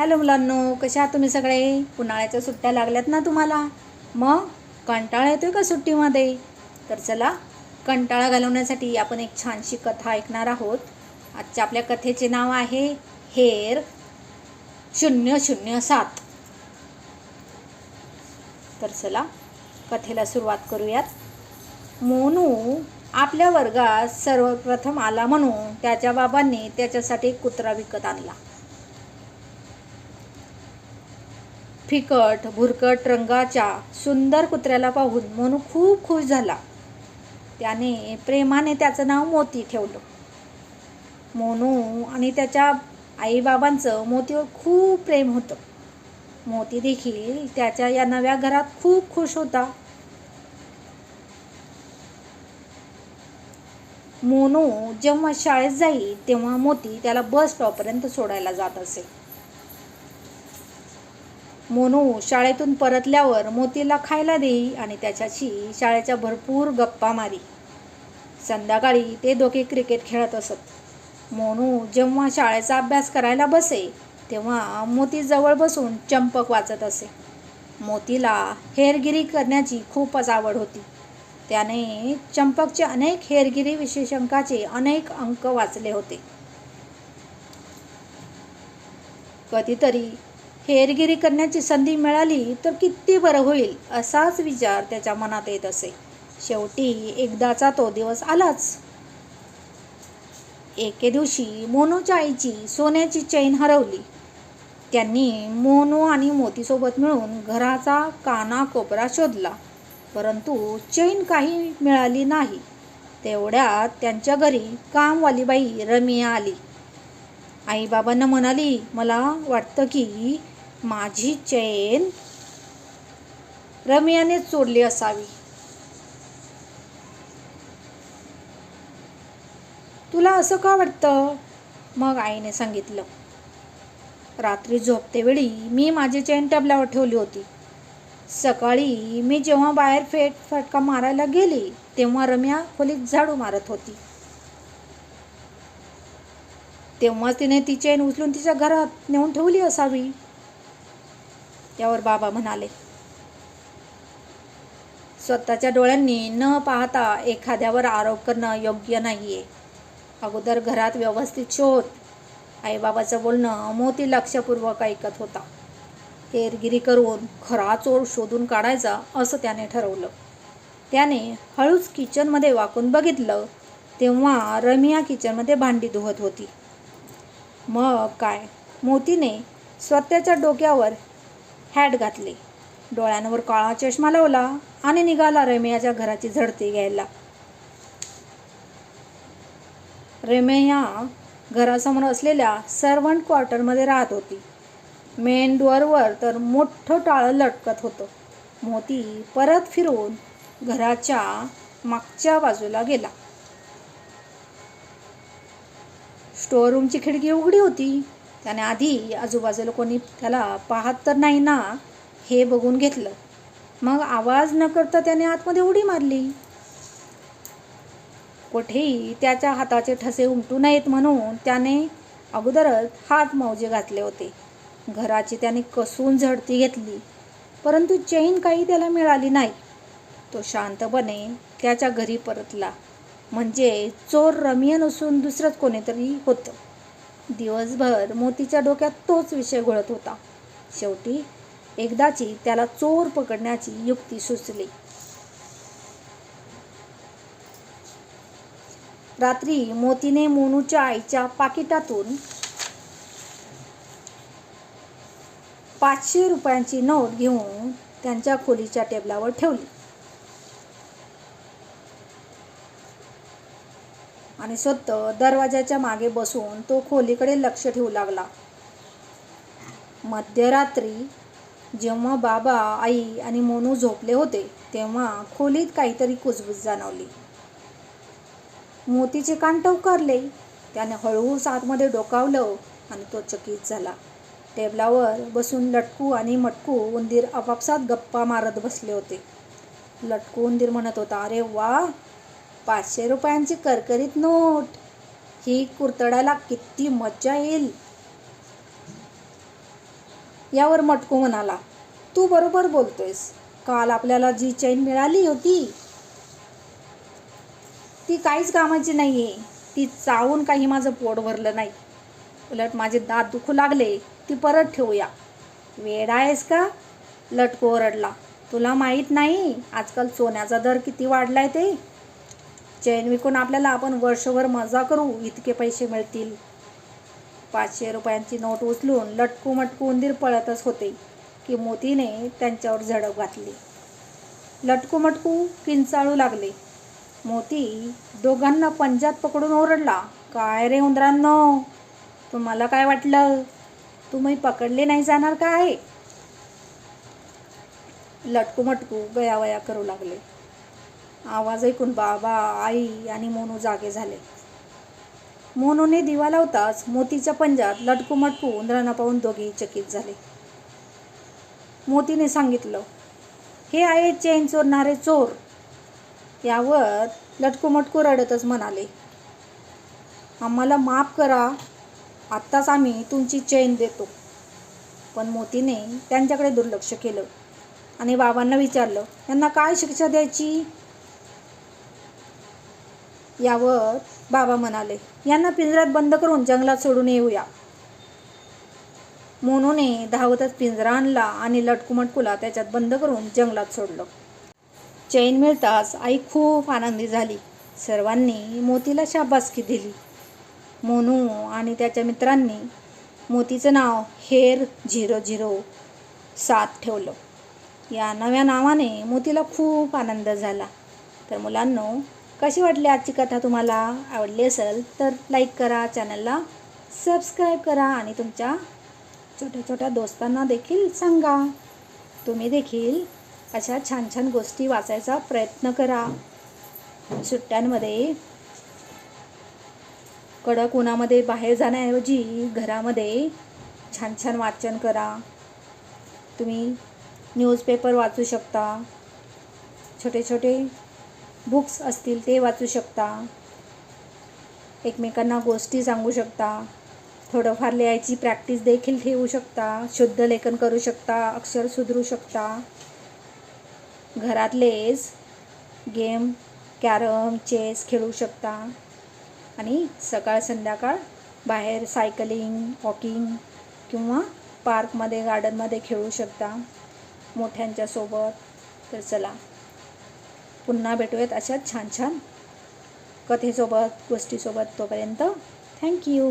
Hello मुलांनो कशा आहात तुम्ही सगळे? उन्हाळ्याच्या सुट्ट्या लागल्यात ना तुम्हाला? मग कंटाळा येतोय का सुट्टीमध्ये? तर चला कंटाळा घालवण्यासाठी आपण एक छानशी कथा ऐकणार आहोत. आजच्या आपल्या कथेचे नाव आहे हेर शून्य शून्य सात. तर चला कथेला सुरुवात करूयात. मोनू आपल्या वर्गात सर्वप्रथम आला म्हणून त्याच्या बाबांनी त्याच्यासाठी एक कुत्रा विकत आणला. फिकट भुरकट रंगाच्या सुंदर कुत्र्याला पाहून मोनू खूप खुश झाला. त्याने प्रेमाने त्याचं नाव मोती ठेवलं. मोनू आणि त्याच्या आईबाबांचं मोतीवर खूप प्रेम होतं. मोती देखील त्याच्या या नव्या घरात खूप खुश होता. मोनू जेव्हा शाळेत जाईल तेव्हा मोती त्याला बस स्टॉपपर्यंत सोडायला जात असे. मोनू शाळेतून परतल्यावर मोतीला खायला देई आणि त्याच्याशी शाळेच्या भरपूर गप्पा मारी. संध्याकाळी ते दोघे क्रिकेट खेळत असत. मोनू जेव्हा शाळेचा अभ्यास करायला बसे तेव्हा मोती जवळ बसून चंपक वाचत असे. मोतीला हेरगिरी करण्याची खूपच आवड होती. त्याने चंपकचे अनेक हेरगिरी विशेषांकाचे अनेक अंक वाचले होते. कधीतरी हेरगिरी करण्याची संधी मिळाली तर किती बरं होईल असाच विचार त्याच्या मनात येत असे. शेवटी एकदाचा तो दिवस आलाच. एके दिवशी मोनूच्या आईची सोन्याची चैन हरवली. त्यांनी मोनू आणि मोतीसोबत मिळून घराचा कानाकोपरा शोधला. परंतु चैन काही मिळाली नाही. तेवढ्यात त्यांच्या घरी कामवालीबाई रमिया आली. आईबाबांना म्हणाली मला वाटतं की माझी चैन रमियानेच चोरली असावी. तुला असं का वाटतं? मग आईने सांगितलं रात्री झोपतेवेळी मी माझी चैन टबल्यावर ठेवली होती. सकाळी मी जेव्हा बाहेर फेट फटका मारायला गेली तेव्हा रम्या खोलीत झाडू मारत होती. तेव्हा तिने ती चेन उचलून तिच्या घरात नेऊन ठेवली असावी. त्यावर बाबा म्हणाले स्वतःच्या डोळ्यांनी न पाहता एखाद्यावर आरोप करणं योग्य नाहीये. अगोदर घरात व्यवस्थित शोध. आईबाबाचं बोलणं मोती लक्षपूर्वक ऐकत होता. हेरगिरी करून खरा चोर शोधून काढायचा असं त्याने ठरवलं. त्याने हळूच किचनमध्ये वाकून बघितलं तेव्हा रमिया किचनमध्ये भांडी धुवत होती. मग काय? मोतीने स्वतःच्या डोक्यावर हॅट घातली. डोळ्यांवर काळा चष्मा लावला आणि निघाला रेमयाच्या घराची झडती घ्यायला. रेमेया घरासमोर असलेल्या सर्वंट क्वार्टरमध्ये राहत होती. मेन डोअरवर तर मोठं टाळं लटकत होतं. मोती परत फिरून घराच्या मागच्या बाजूला गेला. स्टोअर रूमची खिडकी उघडी होती. त्याने आधी आजूबाजूला कोणी त्याला पाहत तर नाही ना हे बघून घेतलं. मग आवाज न करता त्याने आतमध्ये उडी मारली. कुठेही त्याच्या हाताचे ठसे उमटू नयेत म्हणून त्याने अगोदरच हात मौजे घातले होते. घराची त्याने कसून झडती घेतली परंतु चैन काही त्याला मिळाली नाही. तो शांतपणे त्याच्या घरी परतला. म्हणजे चोर रमिया नसून दुसरंच कोणीतरी होतं. दिवसभर मोतीच्या डोक्यात तोच विषय घोळत होता. शेवटी एकदाची त्याला चोर पकडण्याची युक्ती सुचली. रात्री मोतीने मोनूच्या आईच्या पाकिटातून पाचशे रुपयांची नोट घेऊन त्यांच्या खोलीच्या टेबलावर ठेवली. आणि स्वतः दरवाजाच्या मागे बसून तो खोलीकडे लक्ष ठेवू लागला. मध्यरात्री जेव्हा बाबा आई आणि मोनू झोपले होते तेव्हा खोलीत काहीतरी कुजबुज जाणवली. मोतीचे कान टवकारले. त्याने हळूच आतमध्ये डोकावलं आणि तो चकित झाला. टेबलावर बसून लटकू आणि मटकू उंदीर आपापसात गप्पा मारत बसले होते. लटकू उंदीर म्हणत होता अरे वा! पाचशे रुपयांची करकरीत नोट. ही कुरतडायला किती मज्जा येईल. यावर मटकू म्हणाला तू बरोबर बोलतोयस. काल आपल्याला जी चैन मिळाली होती ती काहीच कामाची नाही आहे ती चावून काही माझं पोट भरलं नाही. उलट माझे दात दुखू लागले ती परत ठेवूया. वेड आहेस का? लटको ओरडला. तुला माहीत नाही आजकाल सोन्याचा दर किती वाढलाय ते. चैन विकून आपल्याला आपण वर्षभर मजा करू इतके पैसे मिळतील. पाचशे रुपयांची नोट उचलून लटकू मटकू उंदीर पळतच होते की मोतीने त्यांच्यावर झडप घातली. लटकू मटकू किंचाळू लागले. मोती दोघांना पंजात पकडून ओरडला काय रे उंदरांनो तुम्हाला काय वाटलं? तुम्ही पकडले नाही जाणार काय? लटकू मटकू गयावया करू लागले. आवाज ऐकून बाबा आई आणि मोनू जागे झाले. मोनूने दिवा लावताच मोतीच्या पंजात लटकू मटकू उंदरांना पाहून दोघेही चकित झाले. मोतीने सांगितलं हे आहे चेन चोरणारे चोर. यावर लटकू मटकू रडतच म्हणाले आम्हाला माफ करा आत्ताच आम्ही तुमची चैन देतो. पण मोतीने त्यांच्याकडे दुर्लक्ष केलं आणि बाबांना विचारलं यांना काय शिक्षा द्यायची? यावर बाबा म्हणाले यांना पिंजऱ्यात बंद करून जंगलात सोडून येऊया. मोनूने धावतच पिंजरा आणला आणि लटकुमटकुला त्याच्यात बंद करून जंगलात सोडलं. चैन मिळताच आई खूप आनंदी झाली. सर्वांनी मोतीला शाबासकी दिली. मोनू आणि त्याच्या मित्रांनी मोतीचं नाव हेर झिरो झिरो सात ठेवलं. या नव्या नावाने मोतीला खूप आनंद झाला. तर मुलांनो कशी वाटली आजची कथा तुम्हाला? आवडली असेल तर लाईक करा चॅनलला सबस्क्राईब करा आणि तुमच्या छोट्या छोट्या दोस्तांना देखील सांगा. तुम्ही देखील अशा छान छान गोष्टी वाचायचा प्रयत्न करा. सुट्ट्यांमध्ये कडक उन्हामध्ये बाहेर जाण्याऐवजी घरामध्ये छान छान वाचन करा. तुम्ही न्यूजपेपर वाचू शकता. छोटे छोटे बुक्स असतील ते वाचू शकता. एकमेकांना गोष्टी सांगू शकता. थोडंफार लिहायची प्रॅक्टिस देखील ठेवू शकता. शुद्ध लेखन करू शकता. अक्षर सुधरू शकता. घरातलेच गेम कॅरम चेस खेळू शकता. आणि सकाळ संध्याकाळ बाहेर सायकलिंग वॉकिंग किंवा पार्कमध्ये गार्डनमध्ये खेळू शकता. मोठ्यांच्यासोबत तर चला. पुन्हा भेटूयात अशाच छान छान कथेसोबत गोष्टीसोबत तोपर्यंत. थँक्यू